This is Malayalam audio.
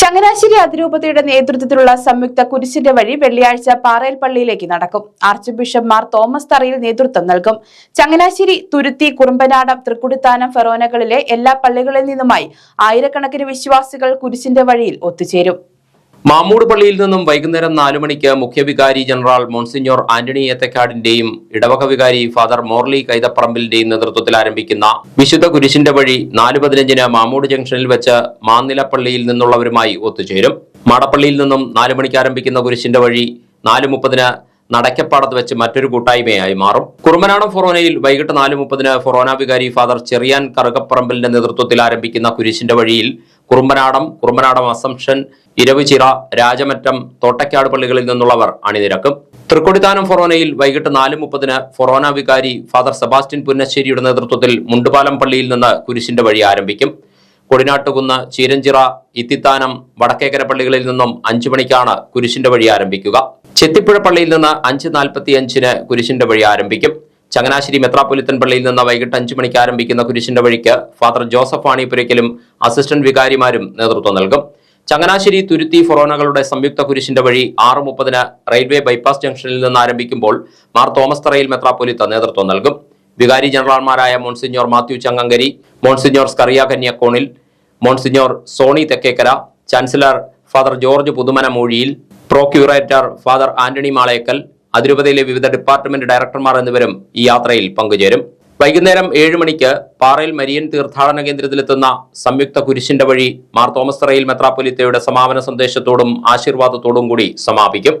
ചങ്ങനാശ്ശേരി അതിരൂപതയുടെ നേതൃത്വത്തിലുള്ള സംയുക്ത കുരിശിന്റെ വഴി വെള്ളിയാഴ്ച പാറയിൽ പള്ളിയിലേക്ക് നടക്കും. ആർച്ച് ബിഷപ്പ് മാർ തോമസ് തറയിൽ നേതൃത്വം നൽകും. ചങ്ങനാശ്ശേരി തുരുത്തി കുറുമ്പനാടം തൃക്കുടിത്താനം ഫെറോനകളിലെ എല്ലാ പള്ളികളിൽ നിന്നുമായി ആയിരക്കണക്കിന് വിശ്വാസികൾ കുരിശിന്റെ വഴിയിൽ ഒത്തുചേരും. മാമ്മൂട് പള്ളിയിൽ നിന്നും വൈകുന്നേരം നാലു മണിക്ക് മുഖ്യവികാരി ജനറൽ മോൺസിഞ്ഞോർ ആന്റണി ഏത്തക്കാടിന്റെയും ഇടവക വികാരി ഫാദർ മോർലി കൈതപ്പറമ്പിലിന്റെയും നേതൃത്വത്തിൽ ആരംഭിക്കുന്ന വിശുദ്ധ കുരിശിന്റെ വഴി നാല് പതിനഞ്ചിന് മാമൂട് ജംഗ്ഷനിൽ വെച്ച് മാന്നിലപ്പള്ളിയിൽ നിന്നുള്ളവരുമായി ഒത്തുചേരും. മാടപ്പള്ളിയിൽ നിന്നും നാലു മണിക്ക് ആരംഭിക്കുന്ന കുരിശിന്റെ വഴി നാല് മുപ്പതിന് നടക്കപ്പാടത്ത് വെച്ച് മറ്റൊരു കൂട്ടായ്മയായി മാറും. കുറുമനാടം ഫൊറോനയിൽ വൈകിട്ട് നാല് മുപ്പതിന് ഫൊറോന വികാരി ഫാദർ ചെറിയാൻ കറുകപ്പറമ്പലിന്റെ നേതൃത്വത്തിൽ ആരംഭിക്കുന്ന കുരിശിന്റെ വഴിയിൽ കുറുമ്പനാടം കുറുമ്പനാടം അസംഷൻ ഇരവുചിറ രാജമറ്റം തോട്ടക്കാട് പള്ളികളിൽ നിന്നുള്ളവർ അണിനിരക്കും. തൃക്കൊടിത്താനം ഫൊറോനയിൽ വൈകിട്ട് നാല് മുപ്പതിന് ഫൊറോന വികാരി ഫാദർ സെബാസ്റ്റ്യൻ പുന്നശ്ശേരിയുടെ നേതൃത്വത്തിൽ മുണ്ടുപാലം പള്ളിയിൽ നിന്ന് കുരിശിന്റെ വഴി ആരംഭിക്കും. കൊടിനാട്ടുകുന്ന് ചീരഞ്ചിറ ഇത്തിത്താനം വടക്കേക്കര പള്ളികളിൽ നിന്നും അഞ്ചു മണിക്കാണ് കുരിശിന്റെ വഴി ആരംഭിക്കുക. ചെത്തിപ്പുഴ പള്ളിയിൽ നിന്ന് അഞ്ച് നാൽപ്പത്തി അഞ്ചിന് കുരിശിന്റെ വഴി ആരംഭിക്കും. ചങ്ങനാശ്ശേരി മെത്രാപ്പൊലിത്തൻ പള്ളിയിൽ നിന്ന് വൈകിട്ട് അഞ്ചു മണിക്ക് ആരംഭിക്കുന്ന കുരിശിന്റെ വഴിക്ക് ഫാദർ ജോസഫ് ആണിപ്പുരയ്ക്കലും അസിസ്റ്റന്റ് വികാരിമാരും നേതൃത്വം നൽകും. ചങ്ങനാശ്ശേരി തുരുത്തി ഫൊറോനകളുടെ സംയുക്ത കുരിശിന്റെ വഴി ആറ് മുപ്പതിന് റെയിൽവേ ബൈപ്പാസ് ജംഗ്ഷനിൽ നിന്ന് ആരംഭിക്കുമ്പോൾ മാർ തോമസ് തറയിൽ മെത്രാപ്പൊലിത്ത നേതൃത്വം നൽകും. വികാരി ജനറൽമാരായ monsignor Mathew Changankari monsignor Scaria കന്യാക്കോണിൽ monsignor Sony Thekkekara chancellor father George Puthumana Moozhiyil procurator father Antony Malayakkal അതിരൂപതയിലെ വിവിധ ഡിപ്പാർട്ട്മെന്റ് ഡയറക്ടർമാർ എന്നിവരും ഈ യാത്രയിൽ പങ്കുചേരും. വൈകുന്നേരം ഏഴ് മണിക്ക് പാറയിൽ മരിയൻ തീർത്ഥാടന കേന്ദ്രത്തിലെത്തുന്ന സംയുക്ത കുരിശിന്റെ വഴി മാർ തോമസ് തറയിൽ മെത്രാപ്പൊലിത്തയുടെ സമാപന സന്ദേശത്തോടും ആശീർവാദത്തോടും കൂടി സമാപിക്കും.